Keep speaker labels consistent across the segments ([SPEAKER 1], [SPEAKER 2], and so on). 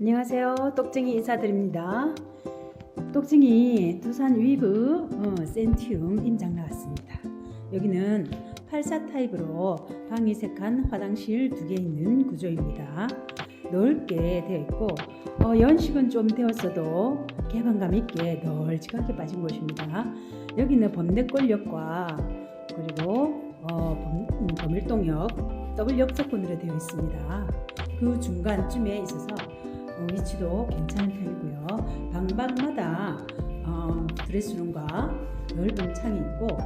[SPEAKER 1] 안녕하세요. 똑쟁이 인사드립니다. 똑쟁이 두산 위브 어, 센티움 임장 나왔습니다. 여기는 84 타입으로 방이 색한 화장실 두 개 있는 구조입니다. 넓게 되어 있고 어, 연식은 좀 되었어도 개방감 있게 널찍하게 빠진 곳입니다. 여기는 범내골역과 그리고 어, 범, 음, 범일동역 더블 역세권으로 되어 있습니다. 그 중간쯤에 있어서 어, 위치도 괜찮은 편이고요. 방방마다 어, 드레스룸과 넓은 창이 있고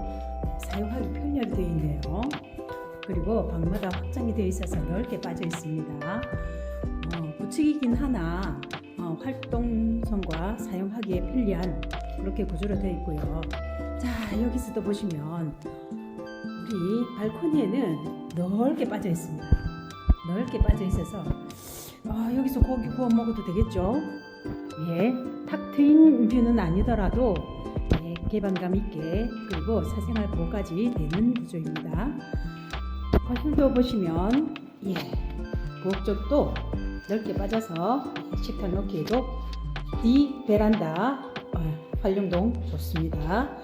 [SPEAKER 1] 사용하기 편리하게 되어 있네요. 그리고 방마다 확장이 되어 있어서 넓게 빠져 있습니다. 어, 구축이긴 하나 어, 활동성과 사용하기에 편리한 그렇게 구조로 되어 있고요. 자 여기서도 보시면 우리 발코니에는 넓게 빠져 있습니다. 넓게 빠져 있어서 아, 여기서 고기 구워 먹어도 되겠죠? 예, 탁 트인 뷰는 아니더라도 예, 개방감 있게 그리고 사생활 보호까지 되는 구조입니다. 거실도 보시면 예, 쪽도 넓게 빠져서 식탁 놓기에도 D 베란다 어, 활용동 좋습니다.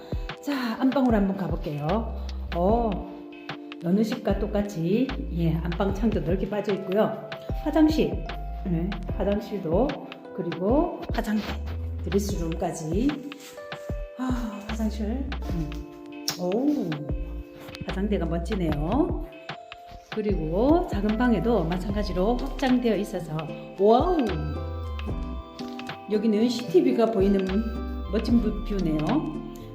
[SPEAKER 1] 자, 안방으로 한번 가볼게요. 어, 어느 집과 똑같이 예, 안방 창도 넓게 빠져 있고요. 화장실, 네, 화장실도 그리고 화장대, 드레스룸까지. 아, 화장실. 음. 오, 화장대가 멋지네요. 그리고 작은 방에도 마찬가지로 확장되어 있어서 와우. 여기는 CCTV가 보이는 멋진 뷰- 뷰네요.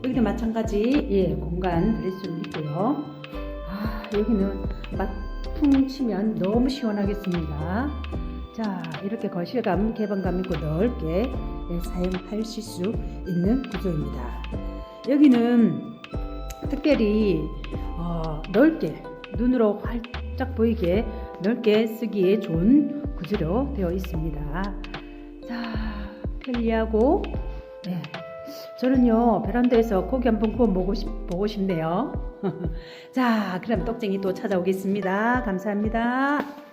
[SPEAKER 1] 여기도 마찬가지 예, 공간 드레스룸 있고요. 아, 여기는 막 풍 치면 너무 시원하겠습니다. 자, 이렇게 거실감, 개방감 있고 넓게 예, 사용하실 수 있는 구조입니다. 여기는 특별히 어, 넓게 눈으로 활짝 보이게 넓게 쓰기에 좋은 구조로 되어 있습니다. 자, 편리하고 네. 저는요 베란다에서 고기 한번 구워 먹고 싶, 보고 싶네요. 자, 그럼 똑쟁이 또 찾아오겠습니다. 감사합니다.